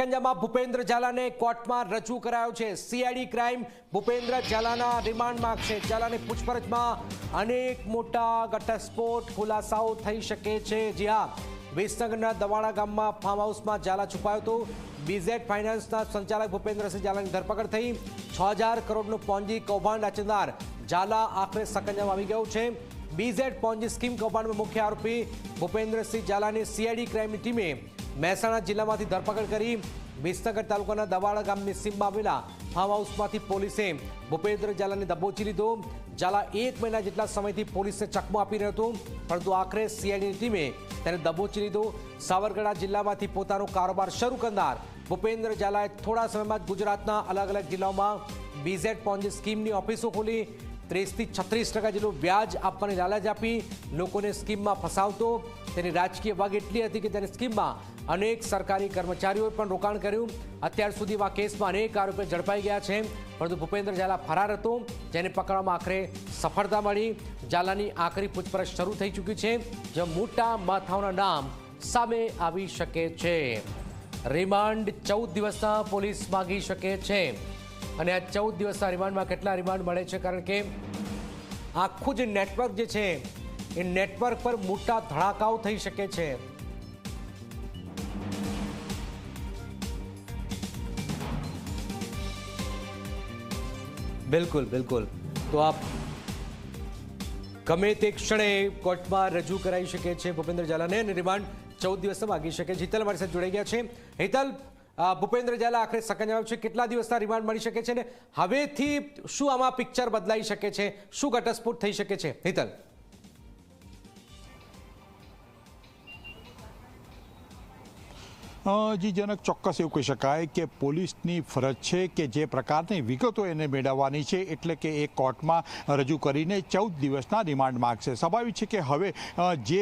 સકંજામાં ભૂપેન્દ્ર ઝાલાને કોર્ટમાં રજૂ કરાયો છે. સીઆઈડી ક્રાઇમ ભૂપેન્દ્ર ઝાલાના રિમાન્ડ માગશે ઝાલાની પૂછપરછમાં અનેક મોટા ઘટસ્ફોટ, ખુલાસાઓ થઈ શકે છે. જી હા, વિસનગરના દવાડા ગામમાં ફાર્મ હાઉસમાં ઝાલા છુપાયો હતો. બીઝેડ ફાઇનાન્સના સંચાલક ભૂપેન્દ્રસિંહ ઝાલાની ધરપકડ થઈ. છ હજાર કરોડનું પોંજી કૌભાંડ રચનાર ઝાલા આખરે સકંજામાં આવી ગયો છે. બીઝેડ પોંજી સ્કીમ કૌભાંડમાં મુખ્ય આરોપી ભૂપેન્દ્રસિંહ ઝાલાની સીઆઈડી ક્રાઇમની ટીમે મહેસાણા જિલ્લામાંથી ધરપકડ કરી વિસનગર તાલુકાના દવાડા ગામની સીમમાં આવેલા ફાર્મ હાઉસમાંથી પોલીસે ભૂપેન્દ્ર ઝાલાને દબોચી લીધો. ઝાલા એક મહિના જેટલા સમયથી પોલીસને ચકમો આપી રહ્યો હતો, પરંતુ આખરે સીઆઈડીની ટીમે તેને દબોચી લીધો. સાવરકરણા જિલ્લામાંથી પોતાનો કારોબાર શરૂ કરનાર ભૂપેન્દ્ર ઝાલાએ થોડા સમયમાં જ ગુજરાતના અલગ અલગ જિલ્લાઓમાં બીઝેડ પોન્જી સ્કીમની ઓફિસો ખોલી. ત્રીસથી છત્રીસ ટકા જેટલું વ્યાજ આપવાની લાલચ આપી લોકોને સ્કીમમાં ફસાવતો. તેની રાજકીય વાગ એટલી હતી કે તેની સ્કીમમાં અનેક સરકારી કર્મચારીઓએ પણ રોકાણ કર્યું. અત્યાર સુધીમાં કેસમાં અનેક આરોપીઓ ઝડપાઈ ગયા છે. પરંતુ ભૂપેન્દ્ર ઝાલા ફરાર હતો. જેને પકડવામાં આખરે સફળતા મળી. ઝાલાની આખરી પૂછપરછ શરૂ થઈ ચૂકી છે. જે મોટા માથાઓના નામ સામે આવી શકે છે. રિમાન્ડ ચૌદ દિવસના પોલીસ માગી શકે છે. અને આ ચૌદ દિવસના રિમાન્ડમાં કેટલા રિમાન્ડ મળે છે? કારણ કે આખું જે નેટવર્ક જે છે, એ નેટવર્ક પર મોટા ધડાકાઓ થઈ શકે છે. બિલકુલ બિલકુલ. તો આપ ગમે તે ક્ષણે કોર્ટમાં રજૂ કરાઈ શકે છે ભૂપેન્દ્ર ઝાલાને અને રિમાન્ડ ચૌદ દિવસમાં માગી શકે છે. હિતલ અમારી સાથે જોડાઈ ગયા છે. હિતલ ભૂપેન્દ્ર ઝાલા આખરે સકંજામાં છે. કેટલા દિવસના રિમાન્ડ મળી શકે છે ને? હવેથી શું આમાં પિક્ચર બદલાઈ શકે છે? શું ઘટસ્ફોટ થઈ શકે છે? હિતલ જી જનક ચોક્કસ એવું કહી શકાય કે પોલીસની ફરજ છે કે જે પ્રકારની વિગતો એને મેળવવાની છે એટલે કે એ કોર્ટમાં રજૂ કરીને ચૌદ દિવસના રિમાન્ડ માગશે. સ્વાભાવિક છે કે હવે જે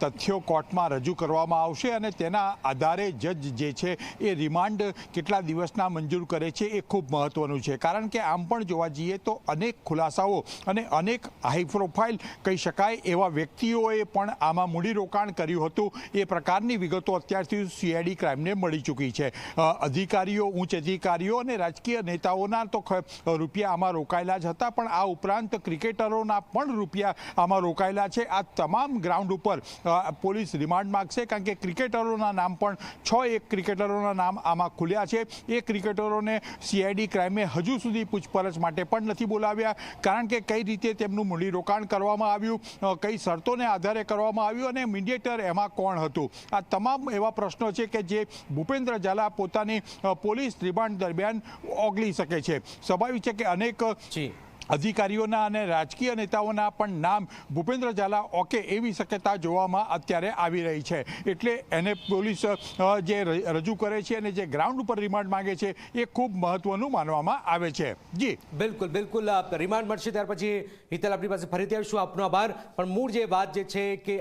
તથ્યો કોર્ટમાં રજૂ કરવામાં આવશે અને તેના આધારે જજ જે છે એ રિમાન્ડ કેટલા દિવસના મંજૂર કરે છે એ ખૂબ મહત્વનું છે. કારણ કે આમ પણ જોવા જઈએ તો અનેક ખુલાસાઓ અને અનેક હાઈ પ્રોફાઇલ કહી શકાય એવા વ્યક્તિઓએ પણ આમાં મૂડીરોકાણ કર્યું હતું. એ પ્રકારની વિગતો અત્યારથી સીઆઈડી ક્રાઇમને મળી ચૂકી છે. અધિકારીઓ, ઉચ્ચ અધિકારીઓ અને રાજકીય નેતાઓના તો રૂપિયા આમાં રોકાયેલા જ હતા, પણ આ ઉપરાંત ક્રિકેટરોના પણ રૂપિયા આમાં રોકાયેલા છે. આ તમામ ગ્રાઉન્ડ ઉપર પોલીસ રિમાન્ડ માગશે, કારણ કે ક્રિકેટરોના નામ પણ છ એક ક્રિકેટરોના નામ આમાં ખુલ્યા છે. એ ક્રિકેટરોને સીઆઈડી ક્રાઇમે હજુ સુધી પૂછપરછ માટે પણ નથી બોલાવ્યા, કારણ કે કઈ રીતે તેમનું મૂડીરોકાણ કરવામાં આવ્યું કઈ શરતોને આધારે કરવામાં આવ્યું અને મીડિયેટર એમાં કોણ હતું? આ તમામ એવા પ્રશ્નો છે કે જે ભૂપેન્દ્ર ઝાલા પોતાની પોલીસ રિમાન્ડ દરમિયાન ઓગળી શકે છે. સ્વાભાવિક છે કે અનેક અધિકારીઓના અને રાજકીય નેતાઓના પણ નામ ભૂપેન્દ્ર ઝાલા ઓકે એવી શક્યતા જોવામાં અત્યારે આવી રહી છે. એટલે એને પોલીસ જે રજૂ કરે છે અને જે ગ્રાઉન્ડ ઉપર રિમાન્ડ માંગે છે એ ખૂબ મહત્વનું માનવામાં આવે છે. જી. બિલકુલ બિલકુલ રિમાન્ડ મળશે ત્યાર પછી હિતલ આપણી પાસે ફરીથી આવીશું. આપનો આભાર. પણ મૂળ જે વાત જે છે કે